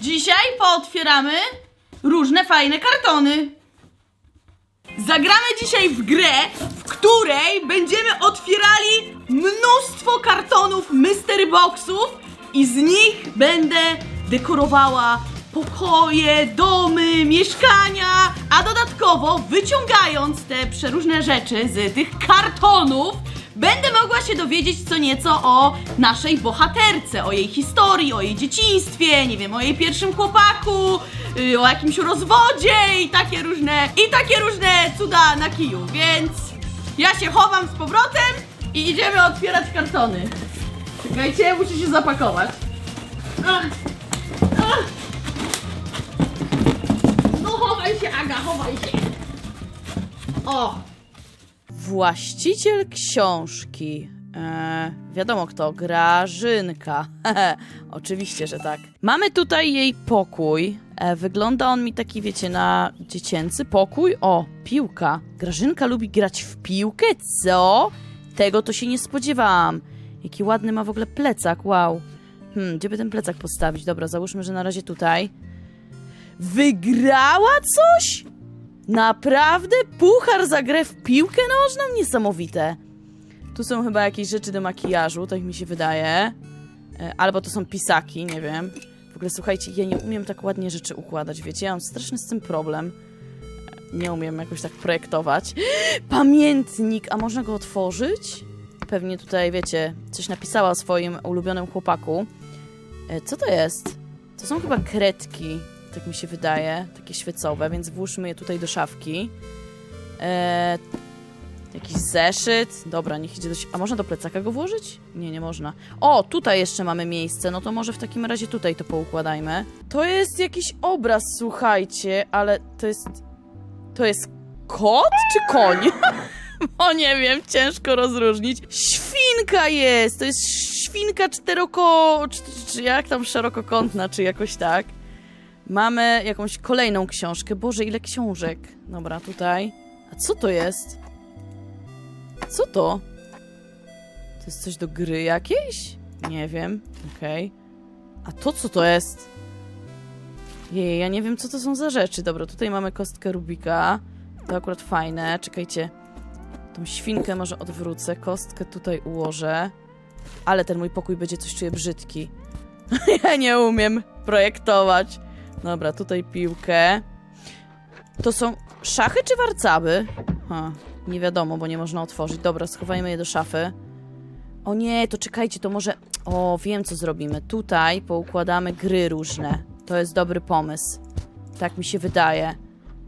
Dzisiaj pootwieramy różne fajne kartony. Zagramy dzisiaj w grę, w której będziemy otwierali mnóstwo kartonów Mystery Boxów i z nich będę dekorowała pokoje, domy, mieszkania, a dodatkowo wyciągając te przeróżne rzeczy z tych kartonów, będę mogła się dowiedzieć co nieco o naszej bohaterce, o jej historii, o jej dzieciństwie, nie wiem, o jej pierwszym chłopaku, y, o jakimś rozwodzie i takie różne, i takie różne cuda na kiju, więc ja się chowam z powrotem i idziemy otwierać kartony. Czekajcie, muszę się zapakować. Ach, ach. No chowaj się, Aga, chowaj się. O! Właściciel książki. Eee, wiadomo kto, Grażynka. Oczywiście, że tak. Mamy tutaj jej pokój. E, wygląda on mi taki, wiecie, na dziecięcy pokój. O, piłka. Grażynka lubi grać w piłkę? Co? Tego to się nie spodziewałam. Jaki ładny ma w ogóle plecak, wow. Hmm, gdzie by ten plecak postawić? Dobra, załóżmy, że na razie tutaj. Wygrała coś? Naprawdę? Puchar za grę w piłkę nożną? Niesamowite. Tu są chyba jakieś rzeczy do makijażu, tak mi się wydaje. E, Albo to są pisaki, nie wiem. W ogóle słuchajcie, ja nie umiem tak ładnie rzeczy układać, wiecie? Ja mam straszny z tym problem. E, Nie umiem jakoś tak projektować. Pamiętnik! A można go otworzyć? Pewnie tutaj, wiecie, coś napisała o swoim ulubionym chłopaku. E, Co to jest? To są chyba kredki, tak mi się wydaje, takie świecowe, więc włóżmy je tutaj do szafki. Eee, jakiś zeszyt. Dobra, niech idzie do... A można do plecaka go włożyć? Nie, nie można. O, tutaj jeszcze mamy miejsce, no to może w takim razie tutaj to poukładajmy. To jest jakiś obraz, słuchajcie, ale to jest... To jest kot czy koń? O nie wiem, ciężko rozróżnić. Świnka jest! To jest świnka czteroko... Czy, czy jak tam szerokokątna, czy jakoś tak. Mamy jakąś kolejną książkę. Boże, ile książek. Dobra, tutaj. A co to jest? Co to? To jest coś do gry jakiejś? Nie wiem. Okej. A to co to jest? Jej, ja nie wiem, co to są za rzeczy. Dobra, tutaj mamy kostkę Rubika. To akurat fajne. Czekajcie. Tą świnkę może odwrócę. Kostkę tutaj ułożę. Ale ten mój pokój będzie coś czuję brzydki. ja nie umiem projektować. Dobra, tutaj piłkę. To są szachy czy warcaby? Ha, nie wiadomo, bo nie można otworzyć. Dobra, schowajmy je do szafy. O nie, to czekajcie, to może... O, wiem co zrobimy. Tutaj poukładamy gry różne. To jest dobry pomysł. Tak mi się wydaje.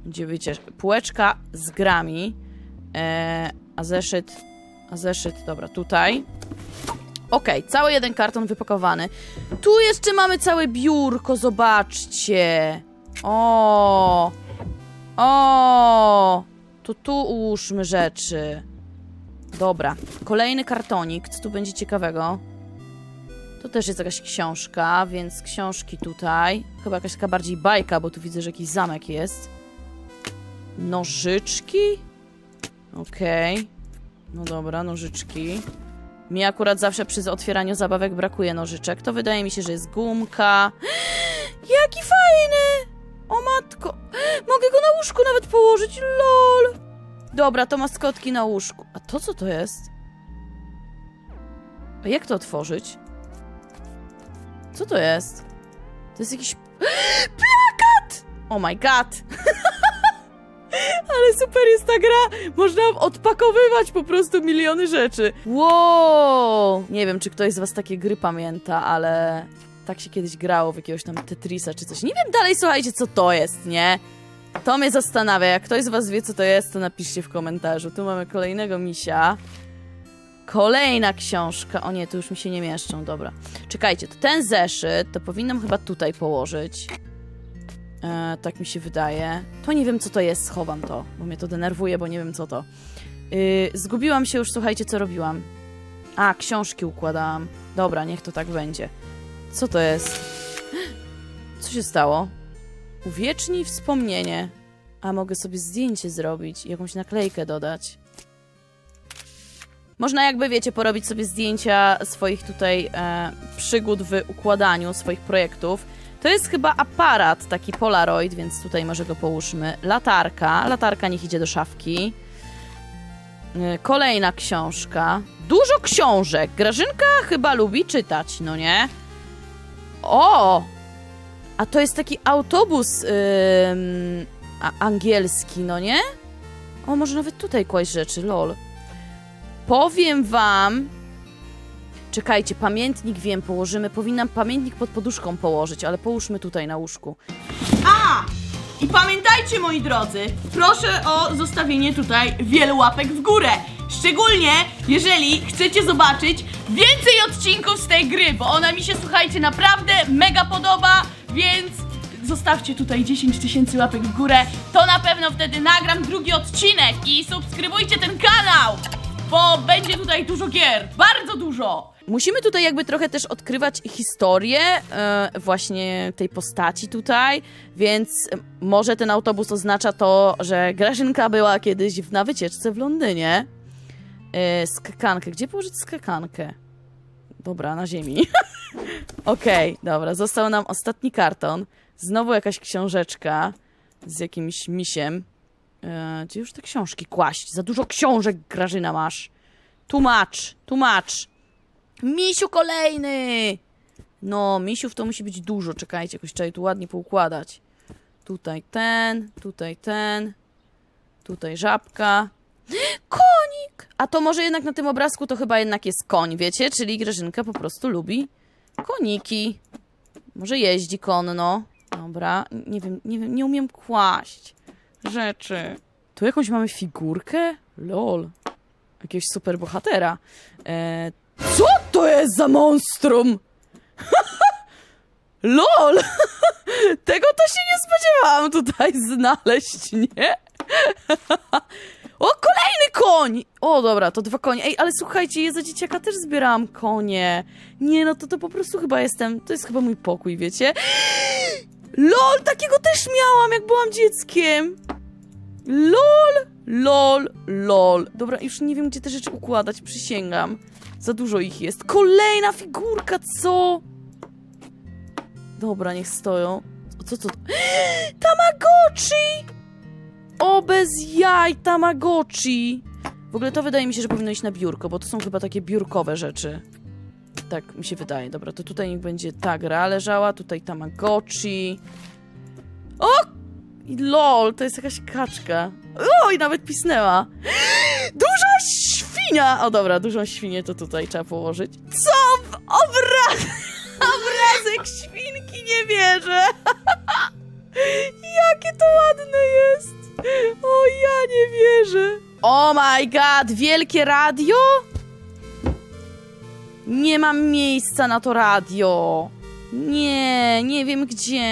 Gdzie wiecie, półeczka z grami. E, a zeszyt... A zeszyt, dobra, tutaj. Okej, cały jeden karton wypakowany. Tu jeszcze mamy całe biurko, zobaczcie. O! O! To tu ułóżmy rzeczy. Dobra, kolejny kartonik. Co tu będzie ciekawego? To też jest jakaś książka, więc książki tutaj. Chyba jakaś taka bardziej bajka, bo tu widzę, że jakiś zamek jest. Nożyczki? Okej. No dobra, nożyczki. Mi akurat zawsze przy otwieraniu zabawek brakuje nożyczek. To wydaje mi się, że jest gumka. Jaki fajny! O matko! Mogę go na łóżku nawet położyć, lol! Dobra, to maskotki na łóżku. A to co to jest? A jak to otworzyć? Co to jest? To jest jakiś... Plakat! Oh my god! Ale super jest ta gra! Można odpakowywać po prostu miliony rzeczy. Wow! Nie wiem, czy ktoś z was takie gry pamięta, ale tak się kiedyś grało w jakiegoś tam Tetrisa czy coś. Nie wiem dalej, słuchajcie, co to jest, nie? To mnie zastanawia. Jak ktoś z was wie, co to jest, to napiszcie w komentarzu. Tu mamy kolejnego misia. Kolejna książka. O nie, tu już mi się nie mieszczą, dobra. Czekajcie, to ten zeszyt to powinnam chyba tutaj położyć. E, tak mi się wydaje. To nie wiem, co to jest, schowam to, bo mnie to denerwuje, bo nie wiem, co to. Yy, zgubiłam się już, słuchajcie, co robiłam. A, książki układałam. Dobra, niech to tak będzie. Co to jest? Co się stało? Uwiecznij wspomnienie. A mogę sobie zdjęcie zrobić jakąś naklejkę dodać. Można jakby, wiecie, porobić sobie zdjęcia swoich tutaj e, przygód w układaniu swoich projektów. To jest chyba aparat, taki Polaroid, więc tutaj może go połóżmy. Latarka. Latarka niech idzie do szafki. E, Kolejna książka. Dużo książek. Grażynka chyba lubi czytać, no nie? O! A to jest taki autobus a, angielski, no nie? O, może nawet tutaj kłaść rzeczy, lol. Powiem wam... Czekajcie, pamiętnik wiem, położymy. Powinnam pamiętnik pod poduszką położyć, ale połóżmy tutaj na łóżku. A! I pamiętajcie, moi drodzy, proszę o zostawienie tutaj wielu łapek w górę. Szczególnie jeżeli chcecie zobaczyć więcej odcinków z tej gry, bo ona mi się, słuchajcie, naprawdę mega podoba, więc zostawcie tutaj 10 tysięcy łapek w górę. To na pewno wtedy nagram drugi odcinek i subskrybujcie ten kanał, bo będzie tutaj dużo gier, bardzo dużo. Musimy tutaj jakby trochę też odkrywać historię e, właśnie tej postaci tutaj, więc może ten autobus oznacza to, że Grażynka była kiedyś w- na wycieczce w Londynie. E, skakankę. Gdzie położyć skakankę? Dobra, na ziemi. Okej, dobra, został nam ostatni karton. Znowu jakaś książeczka z jakimś misiem. E, gdzie już te książki kłaść? Za dużo książek, Grażyna, masz. Tłumacz, tłumacz. Misiu kolejny! No, misiów to musi być dużo. Czekajcie, jakoś trzeba je tu ładnie poukładać. Tutaj ten, tutaj ten, tutaj żabka. Konik! A to może jednak na tym obrazku to chyba jednak jest koń, wiecie? Czyli Grażynka po prostu lubi koniki. Może jeździ konno. Dobra, nie wiem, nie wiem, nie umiem kłaść rzeczy. Tu jakąś mamy figurkę? Lol. Jakiegoś superbohatera. E, co to jest za monstrum? LOL! Tego to się nie spodziewałam tutaj znaleźć, nie? O, kolejny koń! O, dobra, to dwa konie. Ej, ale słuchajcie, ja za dzieciaka też zbierałam konie. Nie, no to to po prostu chyba jestem, to jest chyba mój pokój, wiecie? LOL, takiego też miałam, jak byłam dzieckiem. LOL, LOL, LOL. Dobra, już nie wiem, gdzie te rzeczy układać, przysięgam. Za dużo ich jest. Kolejna figurka, co? Dobra, niech stoją. Co to? Tamagotchi! O, bez jaj, Tamagotchi! W ogóle to wydaje mi się, że powinno iść na biurko, bo to są chyba takie biurkowe rzeczy. Tak mi się wydaje. Dobra, to tutaj niech będzie ta gra leżała, tutaj Tamagotchi. O! I lol, to jest jakaś kaczka. O, i nawet pisnęła. Duża świnia! O dobra, dużą świnię to tutaj trzeba położyć. Co? Obraz... Obrazek świnki, nie wierzę! Jakie to ładne jest! O, ja nie wierzę! Oh my god, wielkie radio? Nie mam miejsca na to radio. Nie, nie wiem gdzie.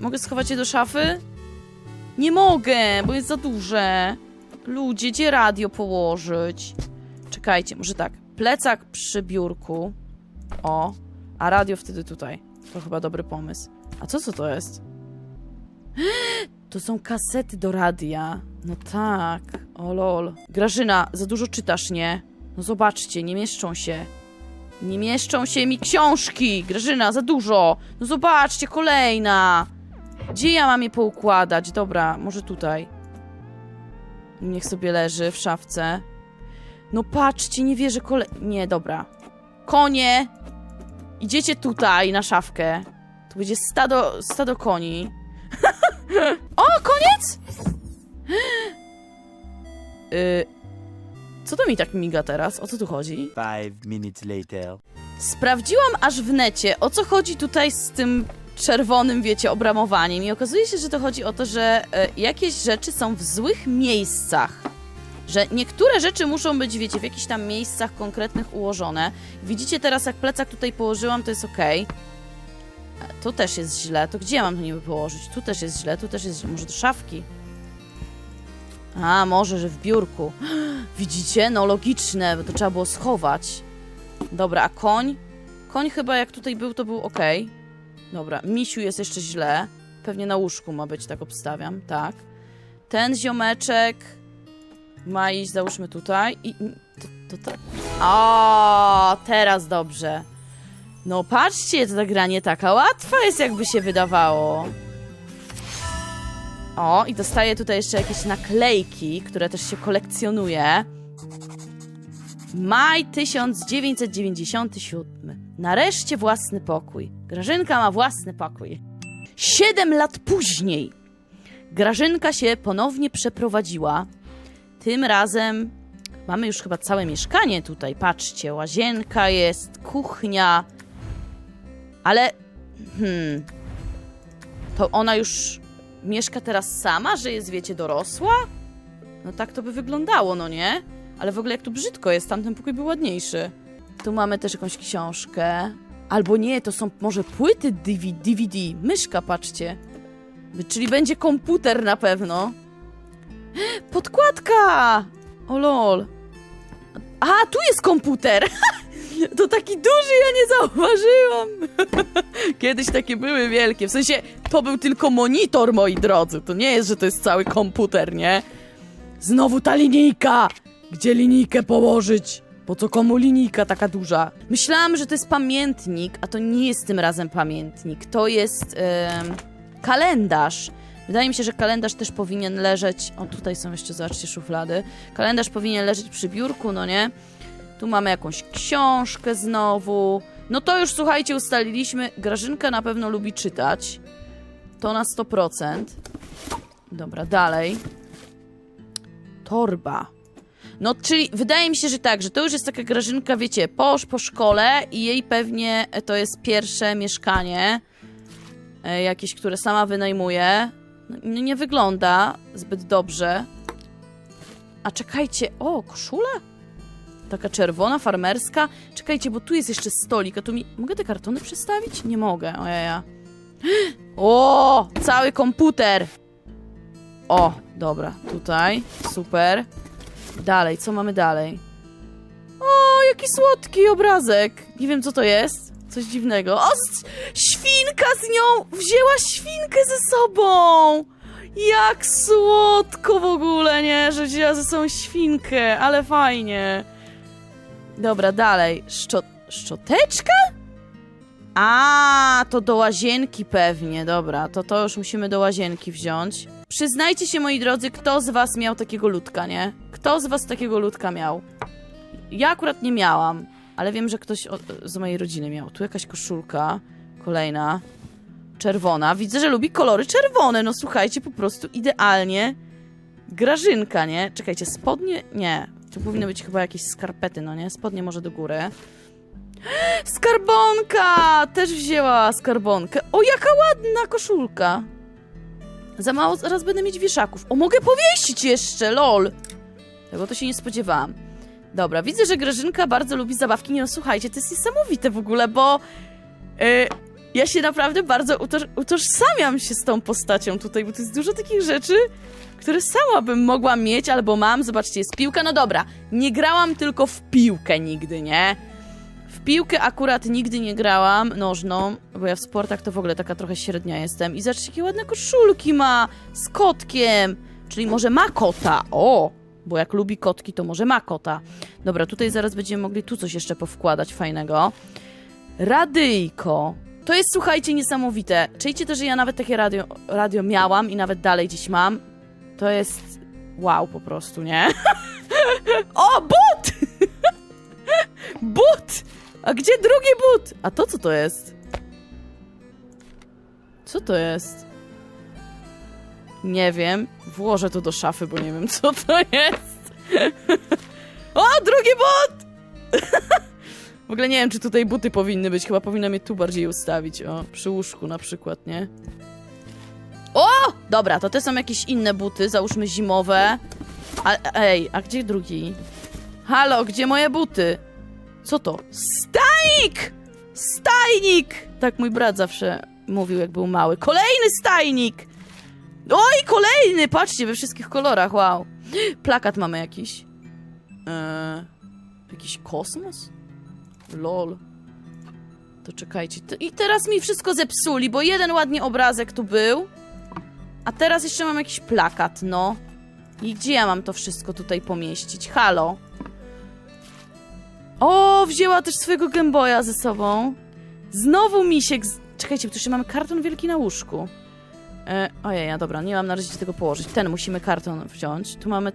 Mogę schować je do szafy? Nie mogę, bo jest za duże. Ludzie, gdzie radio położyć? Czekajcie, może tak. Plecak przy biurku. O, a radio wtedy tutaj. To chyba dobry pomysł. A co co to jest? To są kasety do radia. No tak. O lol. Grażyna, za dużo czytasz, nie? No zobaczcie, nie mieszczą się. Nie mieszczą się mi książki! Grażyna, za dużo! No zobaczcie, kolejna! Gdzie ja mam je poukładać? Dobra, może tutaj. Niech sobie leży w szafce. No patrzcie, nie wierzę, kole... Nie, dobra. Konie! Idziecie tutaj, na szafkę. Tu będzie stado, stado koni. o, koniec? y, co to mi tak miga teraz? O co tu chodzi? Five minutes later. Sprawdziłam aż w necie, o co chodzi tutaj z tym czerwonym, wiecie, obramowaniem i okazuje się, że to chodzi o to, że e, jakieś rzeczy są w złych miejscach. Że niektóre rzeczy muszą być, wiecie, w jakichś tam miejscach konkretnych ułożone. Widzicie teraz, jak plecak tutaj położyłam, to jest ok. Tu też jest źle. To gdzie ja mam to niby położyć? Tu też jest źle, tu też jest źle. Może do szafki? A, może, że w biurku. Widzicie? No logiczne, bo to trzeba było schować. Dobra, a koń? Koń chyba jak tutaj był, to był ok. Dobra, misiu jest jeszcze źle. Pewnie na łóżku ma być, tak obstawiam, tak. Ten ziomeczek ma iść, załóżmy tutaj i... To, to, to... O, teraz dobrze. No patrzcie, to gra nie taka łatwa jest, jakby się wydawało. O, i dostaję tutaj jeszcze jakieś naklejki, które też się kolekcjonuje. Maj 1997. Nareszcie własny pokój. Grażynka ma własny pokój. Siedem lat później Grażynka się ponownie przeprowadziła. Tym razem mamy już chyba całe mieszkanie tutaj. Patrzcie, łazienka jest, kuchnia. Ale hmm, to ona już mieszka teraz sama, że jest, wiecie, dorosła? No tak to by wyglądało, no nie? Ale w ogóle jak tu brzydko jest, tamten pokój był ładniejszy. Tu mamy też jakąś książkę. Albo nie, to są może płyty DVD. Myszka, patrzcie. Czyli będzie komputer na pewno. Podkładka! O lol. A, tu jest komputer! To taki duży, ja nie zauważyłam. Kiedyś takie były wielkie. W sensie, to był tylko monitor, moi drodzy. To nie jest, że to jest cały komputer, nie? Znowu ta linijka! Gdzie linijkę położyć? Po co komu linijka taka duża? Myślałam, że to jest pamiętnik, a to nie jest tym razem pamiętnik. To jest kalendarz. Wydaje mi się, że kalendarz też powinien leżeć. O, tutaj są jeszcze, zobaczcie, szuflady. Kalendarz powinien leżeć przy biurku, no nie? Tu mamy jakąś książkę znowu. No to już słuchajcie, ustaliliśmy. Grażynka na pewno lubi czytać. To na 100%. Dobra, dalej. Torba. No, czyli wydaje mi się, że tak, że to już jest taka Grażynka, wiecie, po, po szkole i jej pewnie to jest pierwsze mieszkanie, e, jakieś, które sama wynajmuje. No, nie- wygląda zbyt dobrze. A czekajcie, o, koszula? Taka czerwona, farmerska. Czekajcie, bo tu jest jeszcze stolik, a tu mi... Mogę te kartony przestawić? Nie mogę, ojeja. O, cały komputer! O, dobra, tutaj, super. Dalej, co mamy dalej? O, jaki słodki obrazek. Nie wiem, co to jest. Coś dziwnego. O, świnka z nią! Wzięła świnkę ze sobą! Jak słodko w ogóle, nie? Że wzięła ze sobą świnkę, ale fajnie. Dobra, dalej. Szczot szczoteczka? A, to do łazienki pewnie. Dobra, to to już musimy do łazienki wziąć. Przyznajcie się, moi drodzy, kto z was miał takiego ludka, nie? Kto z was takiego ludka miał? Ja akurat nie miałam, ale wiem, że ktoś z mojej rodziny miał. Tu jakaś koszulka, kolejna, czerwona. Widzę, że lubi kolory czerwone. No słuchajcie, po prostu idealnie. Grażynka, nie? Czekajcie, spodnie? Nie. Tu powinny być chyba jakieś skarpety, no nie? Spodnie może do góry. Skarbonka! Też wzięła skarbonkę. O, jaka ładna koszulka. Za mało, zaraz będę mieć wieszaków. O, mogę powiesić jeszcze, lol. Tego to się nie spodziewałam. Dobra, widzę, że Grażynka bardzo lubi zabawki. Nie no, słuchajcie, to jest niesamowite w ogóle, bo y, ja się naprawdę bardzo utoż, utożsamiam się z tą postacią tutaj, bo to jest dużo takich rzeczy, które sama bym mogła mieć albo mam. Zobaczcie, jest piłka. No dobra, nie grałam tylko w piłkę nigdy, nie? W piłkę akurat nigdy nie grałam nożną, bo ja w sportach to w ogóle taka trochę średnia jestem. I zobaczcie, jakie ładne koszulki ma z kotkiem. Czyli może ma kota. O! Bo jak lubi kotki, to może ma kota. Dobra, tutaj zaraz będziemy mogli tu coś jeszcze powkładać fajnego. Radyjko. To jest, słuchajcie, niesamowite. Czujcie też, że ja nawet takie radio, radio miałam i nawet dalej dziś mam. To jest wow po prostu, nie? o, but! but! A gdzie drugi but? A to co to jest? Co to jest? Nie wiem. Włożę to do szafy, bo nie wiem, co to jest. o, drugi but! w ogóle nie wiem, czy tutaj buty powinny być. Chyba powinna mnie tu bardziej ustawić. O, przy łóżku na przykład, nie? O! Dobra, to te są jakieś inne buty, załóżmy zimowe. A, ej, a gdzie drugi? Halo, gdzie moje buty? Co to? Stajnik! Stajnik! Tak mój brat zawsze mówił, jak był mały. Kolejny stajnik! Oj, kolejny! Patrzcie, we wszystkich kolorach, wow. Plakat mamy jakiś. Eee, jakiś kosmos? Lol. To czekajcie. I teraz mi wszystko zepsuli, bo jeden ładnie obrazek tu był. A teraz jeszcze mam jakiś plakat, no. I gdzie ja mam to wszystko tutaj pomieścić? Halo? O, wzięła też swojego Gameboya ze sobą. Znowu misiek. Z... Czekajcie, tu jeszcze mamy karton wielki na łóżku. E, ojej, ja dobra, nie mam na razie tego położyć. Ten musimy karton wziąć. Tu mamy...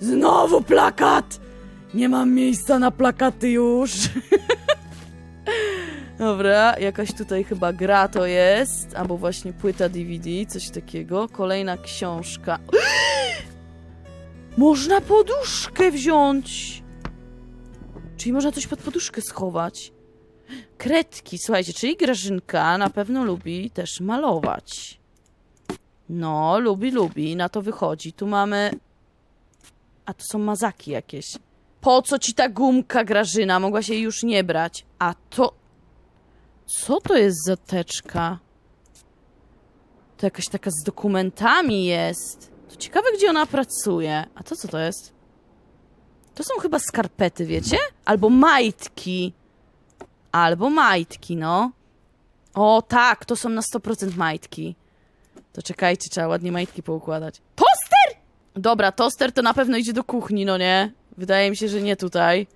Znowu plakat! Nie mam miejsca na plakaty już. Dobra, jakaś tutaj chyba gra to jest, albo właśnie płyta DVD, coś takiego. Kolejna książka. Można poduszkę wziąć! Czyli można coś pod poduszkę schować. Kredki, słuchajcie, czyli Grażynka na pewno lubi też malować. No, lubi, lubi, na to wychodzi. Tu mamy... A to są mazaki jakieś. Po co ci ta gumka, Grażyna? Mogła się już nie brać. A to... Co to jest za teczka? To jakaś taka z dokumentami jest. To ciekawe, gdzie ona pracuje. A to co to jest? To są chyba skarpety, wiecie? Albo majtki. Albo majtki, no. O, tak, to są na 100% majtki. To czekajcie, trzeba ładnie majtki poukładać. Toster! Dobra, toster to na pewno idzie do kuchni, no nie? Wydaje mi się, że nie tutaj.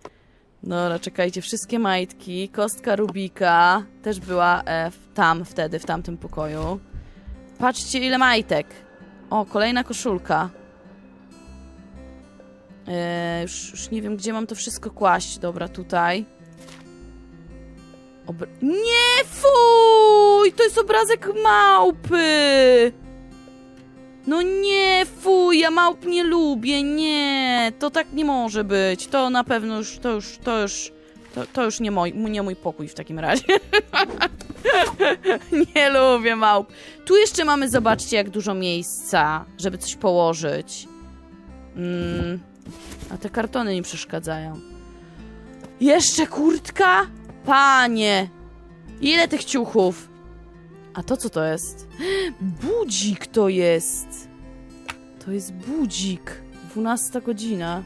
Dobra, czekajcie, wszystkie majtki. Kostka Rubika też była e, tam wtedy, w tamtym pokoju. Patrzcie, ile majtek. O, kolejna koszulka. E, już, już nie wiem, gdzie mam to wszystko kłaść. Dobra, tutaj. Nie, fuj! To jest obrazek małpy! No nie, fuj, ja małp nie lubię, nie, to tak nie może być. To na pewno już, to już, to już, to, to już nie mój, nie mój pokój w takim razie. nie lubię małp. Tu jeszcze mamy, zobaczcie, jak dużo miejsca, żeby coś położyć. Mm, a te kartony mi przeszkadzają. Jeszcze kurtka? Panie! Ile tych ciuchów? A to co to jest? Budzik to jest! To jest budzik. 12 godzina.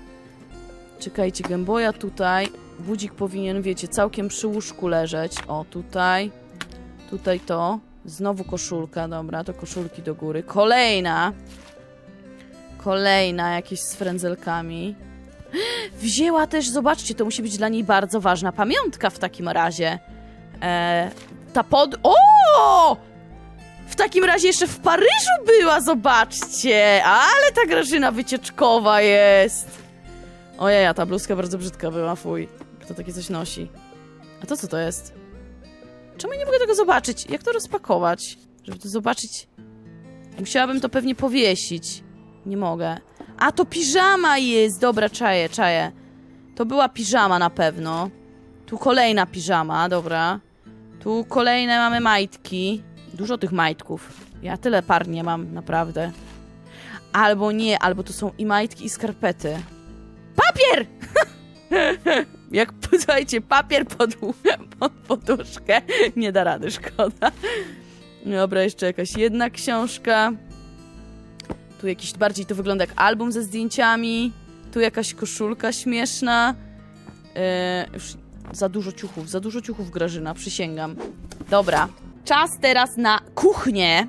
Czekajcie, gęboja tutaj. Budzik powinien, wiecie, całkiem przy łóżku leżeć. O, tutaj. Tutaj to. Znowu koszulka, dobra, to koszulki do góry. Kolejna. Kolejna, jakieś z frędzelkami. Wzięła też, zobaczcie, to musi być dla niej bardzo ważna pamiątka w takim razie. E, ta pod... O! W takim razie jeszcze w Paryżu była, zobaczcie! Ale ta Grażyna wycieczkowa jest! Ojej, a ta bluzka bardzo brzydka była, fuj. Kto takie coś nosi? A to co to jest? Czemu nie mogę tego zobaczyć? Jak to rozpakować? Żeby to zobaczyć... Musiałabym to pewnie powiesić. Nie mogę. A, to piżama jest! Dobra, czaję, czaję. To była piżama na pewno. Tu kolejna piżama, dobra. Tu kolejne mamy majtki. Dużo tych majtków. Ja tyle par nie mam, naprawdę. Albo nie, albo to są i majtki, i skarpety. Papier! Jak, słuchajcie, papier pod, pod poduszkę. Nie da rady, szkoda. Dobra, jeszcze jakaś jedna książka. Tu jakiś bardziej to wygląda jak album ze zdjęciami. Tu jakaś koszulka śmieszna. Yy, już za dużo ciuchów, za dużo ciuchów Grażyna, przysięgam. Dobra, czas teraz na kuchnię,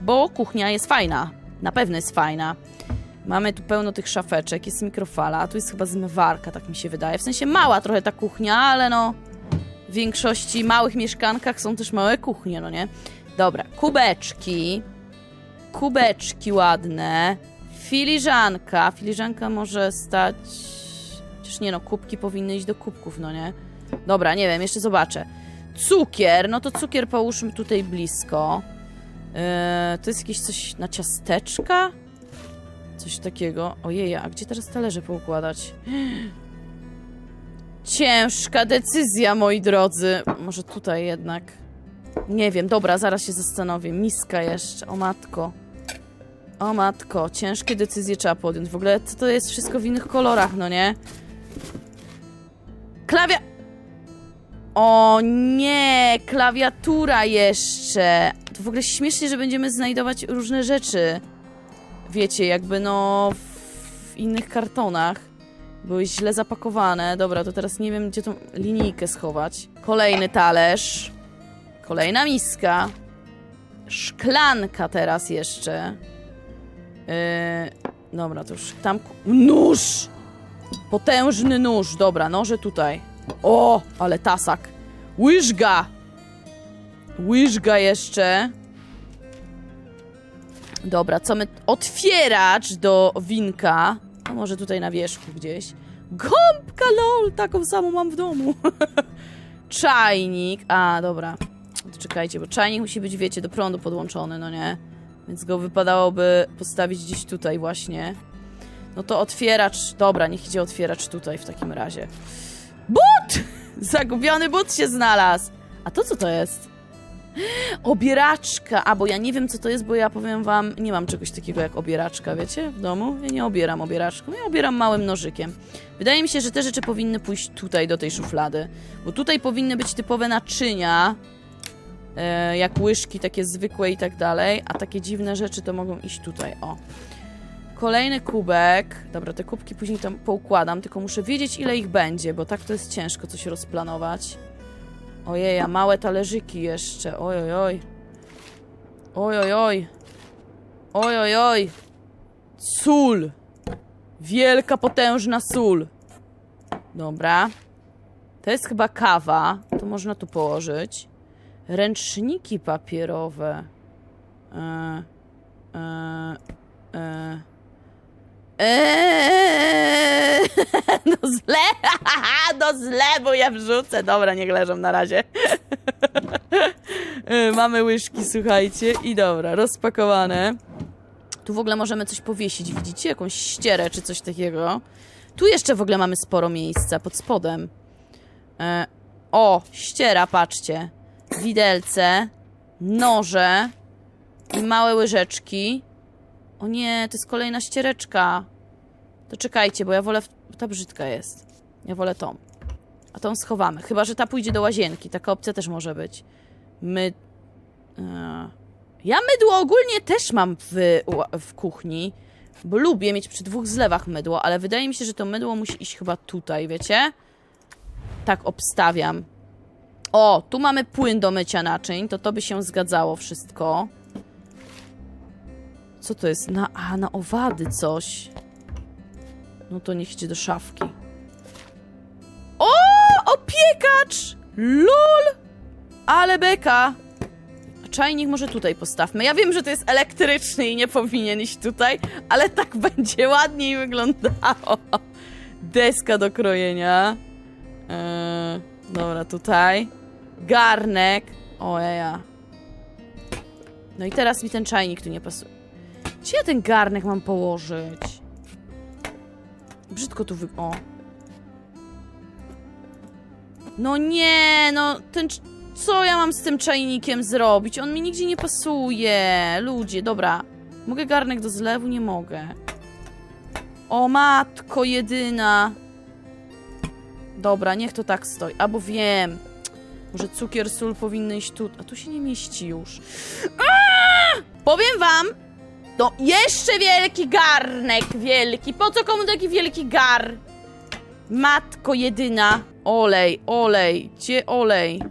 bo kuchnia jest fajna. Na pewno jest fajna. Mamy tu pełno tych szafeczek, jest mikrofala, a tu jest chyba zmywarka, tak mi się wydaje. W sensie mała trochę ta kuchnia, ale no w większości małych mieszkankach są też małe kuchnie, no nie? Dobra, kubeczki. Kubeczki ładne. Filiżanka. Filiżanka może stać... Chociaż nie no, kubki powinny iść do kubków, no nie? Dobra, nie wiem, jeszcze zobaczę. Cukier, no to cukier połóżmy tutaj blisko. Yy, to jest jakieś coś na ciasteczka? Coś takiego. Ojej, a gdzie teraz talerze poukładać? Ciężka decyzja, moi drodzy. Może tutaj jednak. Nie wiem, dobra, zaraz się zastanowię. Miska jeszcze, o matko. O matko, ciężkie decyzje trzeba podjąć. W ogóle to, to jest wszystko w innych kolorach, no nie? Klawia... O nie, klawiatura jeszcze. To w ogóle śmiesznie, że będziemy znajdować różne rzeczy. Wiecie, jakby no w innych kartonach. Były źle zapakowane. Dobra, to teraz nie wiem, gdzie tą linijkę schować. Kolejny talerz. Kolejna miska. Szklanka teraz jeszcze. Yy, dobra, to już tam... Nóż! Potężny nóż. Dobra, noże tutaj. O, ale tasak. Łyżga. Łyżga jeszcze. Dobra, co my... Otwieracz do winka. A może tutaj na wierzchu gdzieś. Gąbka, lol, taką samą mam w domu. Czajnik. A, dobra. Czekajcie, bo czajnik musi być, wiecie, do prądu podłączony, no nie? Więc go wypadałoby postawić gdzieś tutaj właśnie. No to otwieracz... Dobra, niech idzie otwieracz tutaj w takim razie. But! Zagubiony but się znalazł. A to co to jest? Obieraczka. A, bo ja nie wiem, co to jest, bo ja powiem wam, nie mam czegoś takiego jak obieraczka, wiecie, w domu. Ja nie obieram obieraczką, ja obieram małym nożykiem. Wydaje mi się, że te rzeczy powinny pójść tutaj, do tej szuflady. Bo tutaj powinny być typowe naczynia, jak łyżki takie zwykłe i tak dalej, a takie dziwne rzeczy to mogą iść tutaj, o. Kolejny kubek. Dobra, te kubki później tam poukładam, tylko muszę wiedzieć, ile ich będzie, bo tak to jest ciężko coś rozplanować. Ojej, a małe talerzyki jeszcze. Oj, oj, oj. Oj, oj, oj. Oj, oj, oj. Sól. Wielka, potężna sól. Dobra. To jest chyba kawa. To można tu położyć. Ręczniki papierowe. Eee, do zlewu, do zlewu ja wrzucę. Dobra, niech leżą na razie. Mamy łyżki, słuchajcie. I dobra, rozpakowane. Tu w ogóle możemy coś powiesić, widzicie? Jakąś ścierę czy coś takiego. Tu jeszcze w ogóle mamy sporo miejsca pod spodem. E, o, ściera, patrzcie. Widelce, noże i małe łyżeczki. O nie, to jest kolejna ściereczka. To czekajcie, bo ja wolę... Ta brzydka jest. Ja wolę tą. A tą schowamy. Chyba, że ta pójdzie do łazienki. Taka opcja też może być. My... E, Ja mydło ogólnie też mam w, w kuchni, bo lubię mieć przy dwóch zlewach mydło, ale wydaje mi się, że to mydło musi iść chyba tutaj, wiecie? Tak obstawiam. O, tu mamy płyn do mycia naczyń, to to by się zgadzało wszystko. Co to jest? Na, a, na owady coś. No to niech idzie do szafki. O! Opiekacz! LOL! Ale beka! Czajnik może tutaj postawmy. Ja wiem, że to jest elektryczny i nie powinien iść tutaj, ale tak będzie ładniej wyglądało. Deska do krojenia. Eee, dobra, tutaj. Garnek. Ojeja. No i teraz mi ten czajnik tu nie pasuje. Gdzie ja ten garnek mam położyć? Brzydko tu wy... O. No nie, no ten... Co ja mam z tym czajnikiem zrobić? On mi nigdzie nie pasuje. Ludzie, dobra. Mogę garnek do zlewu? Nie mogę. O matko jedyna. Dobra, niech to tak stoi. Albo wiem. Może cukier, sól powinny iść tu. A tu się nie mieści już. Aaa! Powiem wam, no, jeszcze wielki garnek wielki. Po co komu taki wielki gar? Matko jedyna. Olej, olej, gdzie olej?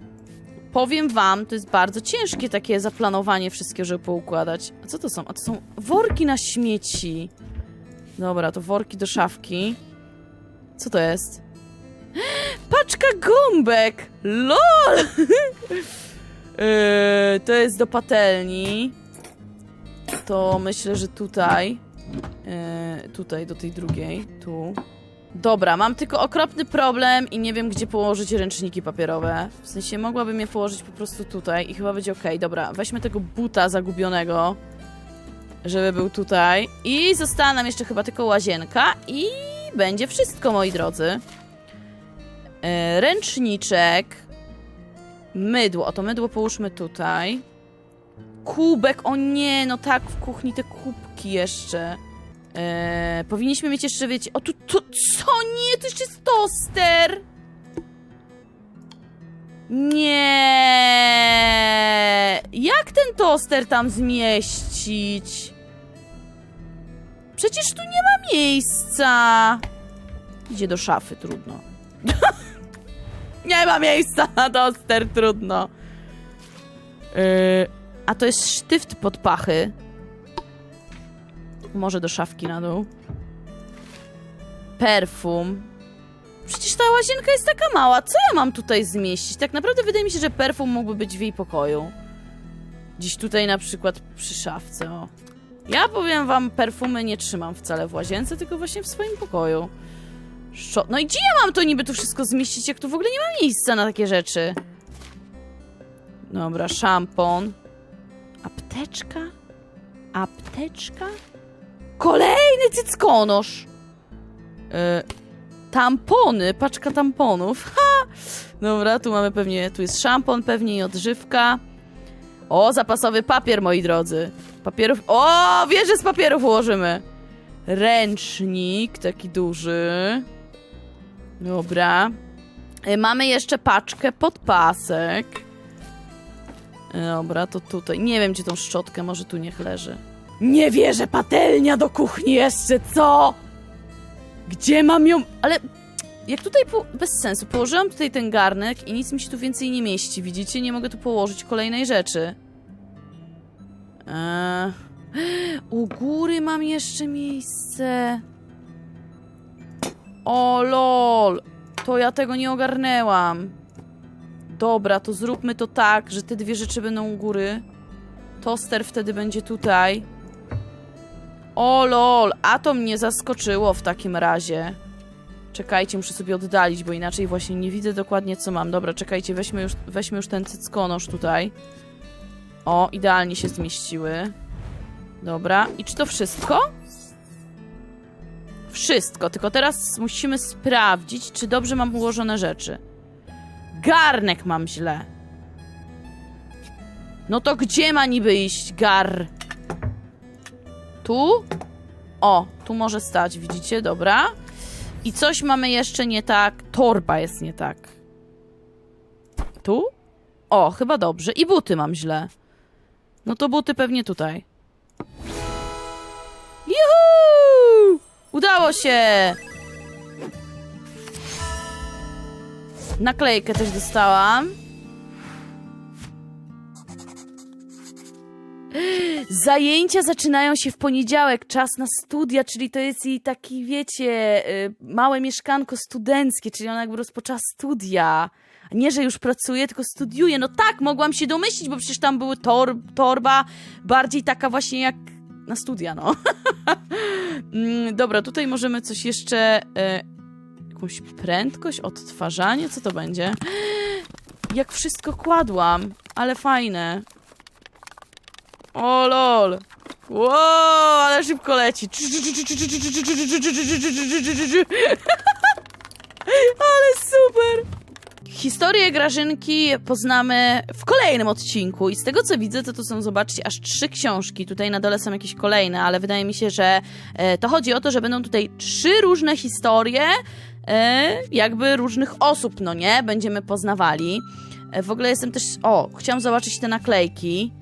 Powiem wam, to jest bardzo ciężkie takie zaplanowanie wszystkiego, żeby poukładać. A co to są? A to są worki na śmieci. Dobra, to worki do szafki. Co to jest? Paczka gąbek! LOL! Yy, to jest do patelni to myślę, że tutaj, e, tutaj do tej drugiej, tu. Dobra, mam tylko okropny problem i nie wiem, gdzie położyć ręczniki papierowe. W sensie mogłabym je położyć po prostu tutaj i chyba będzie ok. Dobra, weźmy tego buta zagubionego, żeby był tutaj. I została nam jeszcze chyba tylko łazienka i będzie wszystko, moi drodzy. E, ręczniczek, mydło, o to mydło połóżmy tutaj. Kubek, o nie, no tak, w kuchni te kubki jeszcze. Eee, powinniśmy mieć jeszcze, wiecie, o tu, tu, co, nie, to jeszcze jest toster. Nie, jak ten toster tam zmieścić? Przecież tu nie ma miejsca. Idzie do szafy, trudno. Nie ma miejsca na toster, trudno. Yy, a to jest sztyft pod pachy. Może do szafki na dół. Perfum. Przecież ta łazienka jest taka mała. Co ja mam tutaj zmieścić? Tak naprawdę wydaje mi się, że perfum mógłby być w jej pokoju. Gdzieś tutaj na przykład przy szafce, o. Ja powiem wam, perfumy nie trzymam wcale w łazience, tylko właśnie w swoim pokoju. No i gdzie ja mam to niby tu wszystko zmieścić, jak tu w ogóle nie ma miejsca na takie rzeczy? Dobra, szampon. Apteczka? Apteczka? Kolejny cyckonosz! E, tampony, paczka tamponów. Ha! Dobra, tu mamy pewnie, tu jest szampon pewnie i odżywka. O, zapasowy papier, moi drodzy. Papierów, o, wieżę z papierów ułożymy. Ręcznik, taki duży. Dobra. E, Mamy jeszcze paczkę podpasek. E, Dobra, to tutaj. Nie wiem, gdzie tą szczotkę, może tu niech leży. Nie wierzę, patelnia do kuchni jeszcze, co? Gdzie mam ją? Ale jak tutaj po... bez sensu. Położyłam tutaj ten garnek i nic mi się tu więcej nie mieści. Widzicie? Nie mogę tu położyć kolejnej rzeczy. Eee... U góry mam jeszcze miejsce. O lol. To ja tego nie ogarnęłam. Dobra, to zróbmy to tak, że te dwie rzeczy będą u góry. Toster wtedy będzie tutaj. O lol, a to mnie zaskoczyło w takim razie. Czekajcie, muszę sobie oddalić, bo inaczej właśnie nie widzę dokładnie co mam. Dobra, czekajcie, weźmy już, weźmy już ten cyckonosz tutaj. O, idealnie się zmieściły. Dobra, i czy to wszystko? Wszystko, tylko teraz musimy sprawdzić, czy dobrze mam ułożone rzeczy. Garnek mam źle. No to gdzie ma niby iść gar? Tu? O, tu może stać, widzicie? Dobra. I coś mamy jeszcze nie tak. Torba jest nie tak. Tu? O, chyba dobrze. I buty mam źle. No to buty pewnie tutaj. Juhu! Się! Naklejkę też dostałam. Zajęcia zaczynają się w poniedziałek, czas na studia, czyli to jest jej taki, wiecie, y, małe mieszkanko studenckie, czyli ona jakby rozpoczęła studia. Nie, że już pracuje, tylko studiuje. No tak, mogłam się domyślić, bo przecież tam były tor torba, bardziej taka właśnie jak na studia, no. Mm, Dobra, tutaj możemy coś jeszcze... E, jakąś prędkość, odtwarzanie, co to będzie? Jak wszystko kładłam, ale fajne. O lol. Wow, ale szybko leci. Ale super. Historię Grażynki poznamy w kolejnym odcinku i z tego co widzę, to to są, zobaczcie, aż trzy książki. Tutaj na dole są jakieś kolejne, ale wydaje mi się, że e, to chodzi o to, że będą tutaj trzy różne historie e, jakby różnych osób, no nie? Będziemy poznawali. E, w ogóle jestem też... O, chciałam zobaczyć te naklejki.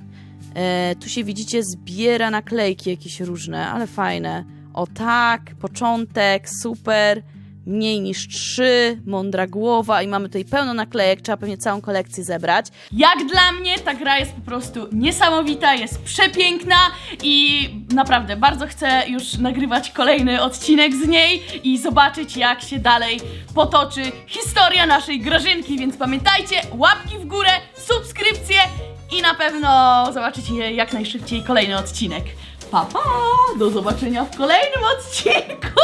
Tu się widzicie, zbiera naklejki jakieś różne, ale fajne. O tak, początek, super. Mniej niż trzy, mądra głowa i mamy tutaj pełno naklejek, trzeba pewnie całą kolekcję zebrać. Jak dla mnie ta gra jest po prostu niesamowita, jest przepiękna i naprawdę bardzo chcę już nagrywać kolejny odcinek z niej i zobaczyć jak się dalej potoczy historia naszej Grażynki, więc pamiętajcie, łapki w górę, subskrypcje i na pewno zobaczycie jak najszybciej kolejny odcinek. Pa, pa! Do zobaczenia w kolejnym odcinku!